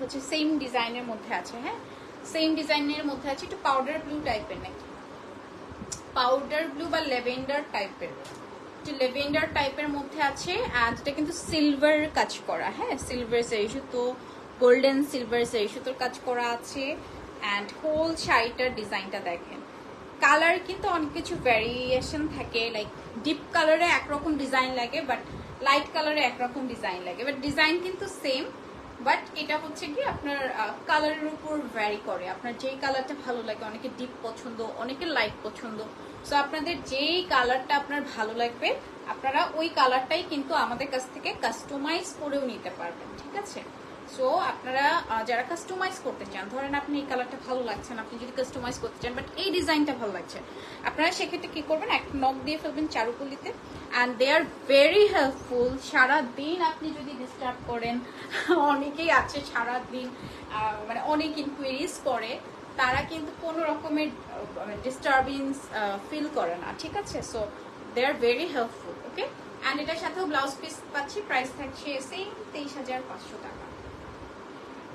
হচ্ছে সেম ডিজাইনের মধ্যে আছে হ্যাঁ? সেম ডিজাইনের মধ্যে আছে একটু পাউডার ব্লু টাইপের নাকি? পাউডার ব্লু বা লেভেন্ডার টাইপের একটু লেভেন্ডার টাইপের মধ্যে আছে, আর যেটা কিন্তু সিলভার কাজ করা হ্যাঁ? সিলভার সেই সুতো গোল্ডেন সিলভার সেই সুতোর কাজ করা আছে অ্যান্ড হোল শাড়িটার ডিজাইনটা দেখেন। কালার কিন্তু অনেক কিছু ভ্যারিয়েশন থাকে লাইক ডিপ কালারে একরকম ডিজাইন লাগে বাট লাইট কালারে একরকম ডিজাইন লাগে। বাট ডিজাইন কিন্তু সেম বাট এটা হচ্ছে কি, আপনার কালারের উপর ভ্যারি করে। আপনার যেই কালারটা ভালো লাগে, অনেকে ডিপ পছন্দ, অনেকে লাইট পছন্দ। সো আপনাদের যেই কালারটা আপনার ভালো লাগবে, আপনারা ওই কালারটাই কিন্তু আমাদের কাছ থেকে কাস্টমাইজ করেও নিতে পারবেন, ঠিক আছে? সো আপনারা যারা কাস্টমাইজ করতে চান, ধরেন আপনি এই কালারটা ভালো লাগছে না, আপনি যদি কাস্টমাইজ করতে চান বাট এই ডিজাইনটা ভালো লাগছে, আপনারা সেক্ষেত্রে কি করবেন, এক নক দিয়ে ফেলবেন চারুকলিতে and they are very helpful সারা দিন আপনি যদি ডিস্টার্ব করেন অনেকেই আছে সারাদিন মানে অনেক ইনকোয়ারিজ করে, তারা কিন্তু কোনো রকমের ডিস্টারবেন্স ফিল করে না, ঠিক আছে? So they are very helpful okay and এটার সাথেও ব্লাউজ পিস পাচ্ছি প্রাইস থাকছে সেম তেইশ হাজার পাঁচশো টাকা।